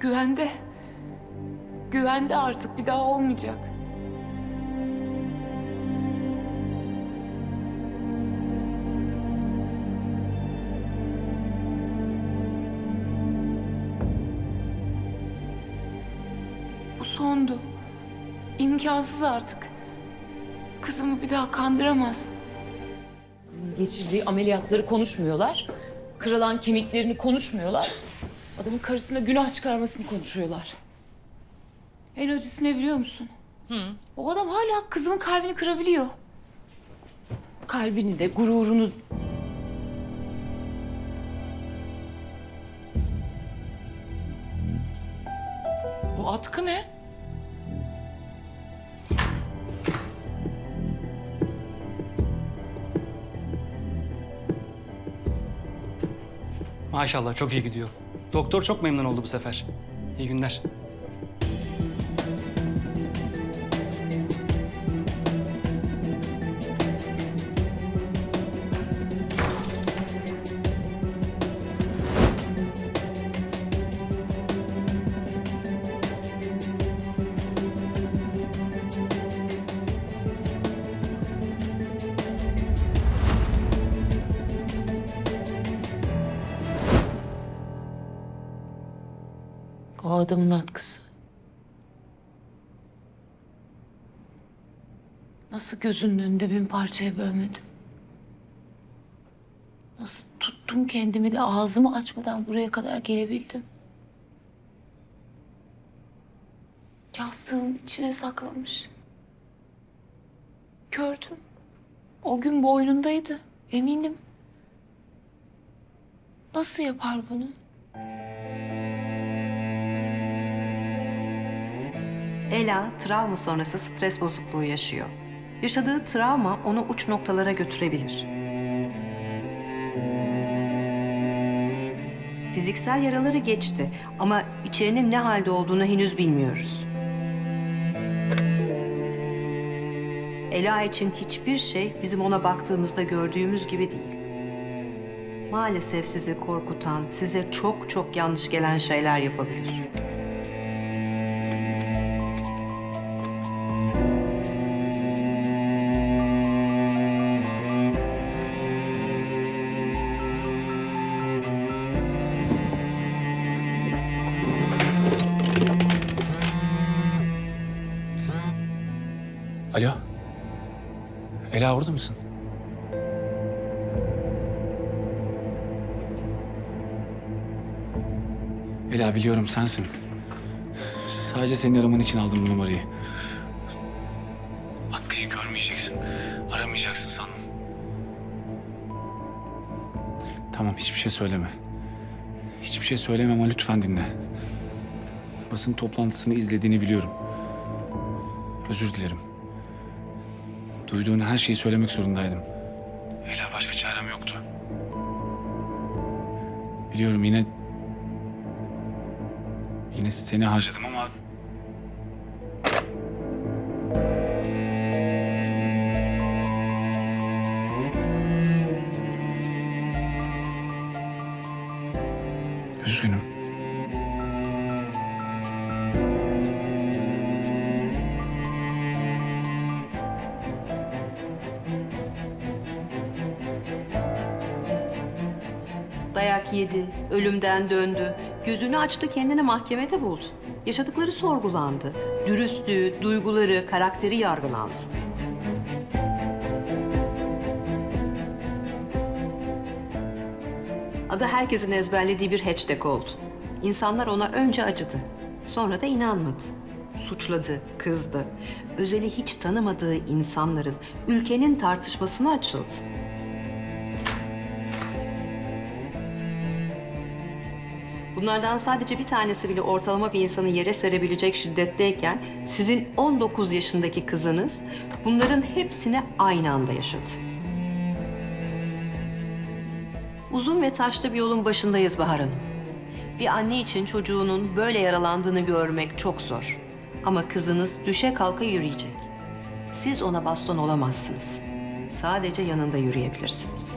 Güvende. Güvende artık bir daha olmayacak. Bu sondu. İmkansız artık. Kızımı bir daha kandıramaz. Geçirdiği ameliyatları konuşmuyorlar. Kırılan kemiklerini konuşmuyorlar. Adamın karısına günah çıkarmasını konuşuyorlar. En acısı ne biliyor musun? O adam hala kızımın kalbini kırabiliyor. Kalbini de gururunu Bu atkı ne? Maşallah çok iyi gidiyor. Doktor çok memnun oldu bu sefer. İyi günler. O adamın atkısı. Nasıl gözünün önünde bin parçaya bölmedim? Nasıl tuttum kendimi de ağzımı açmadan buraya kadar gelebildim? Yastığın içine saklamış. Gördüm. O gün boynundaydı. Eminim. Nasıl yapar bunu? Ela travma sonrası stres bozukluğu yaşıyor. Yaşadığı travma onu uç noktalara götürebilir. Fiziksel yaraları geçti ama içerinin ne halde olduğunu henüz bilmiyoruz. Ela için hiçbir şey bizim ona baktığımızda gördüğümüz gibi değil. Maalesef sizi korkutan, size çok çok yanlış gelen şeyler yapabilir. Alo. Ela orada mısın? Ela biliyorum sensin. Sadece senin araman için aldım bu numarayı. Atkıyı görmeyeceksin. Aramayacaksın sandım. Tamam hiçbir şey söyleme. Hiçbir şey söyleme ama lütfen dinle. Basın toplantısını izlediğini biliyorum. Özür dilerim. Duyduğun her şeyi söylemek zorundaydım. Ela başka çarem yoktu. Biliyorum yine... Yine seni harcadım ama... Üzgünüm. Dayak yedi, ölümden döndü. Gözünü açtı, kendini mahkemede buldu. Yaşadıkları sorgulandı. Dürüstlüğü, duyguları, karakteri yargılandı. Adı herkesin ezberlediği bir hashtag oldu. İnsanlar ona önce acıdı, sonra da inanmadı. Suçladı, kızdı. Özeli hiç tanımadığı insanların ülkenin tartışmasına açıldı. Bunlardan sadece bir tanesi bile ortalama bir insanı yere serebilecek şiddetteyken sizin 19 yaşındaki kızınız bunların hepsini aynı anda yaşadı. Uzun ve taşlı bir yolun başındayız Bahar Hanım. Bir anne için çocuğunun böyle yaralandığını görmek çok zor. Ama kızınız düşe kalka yürüyecek. Siz ona baston olamazsınız. Sadece yanında yürüyebilirsiniz.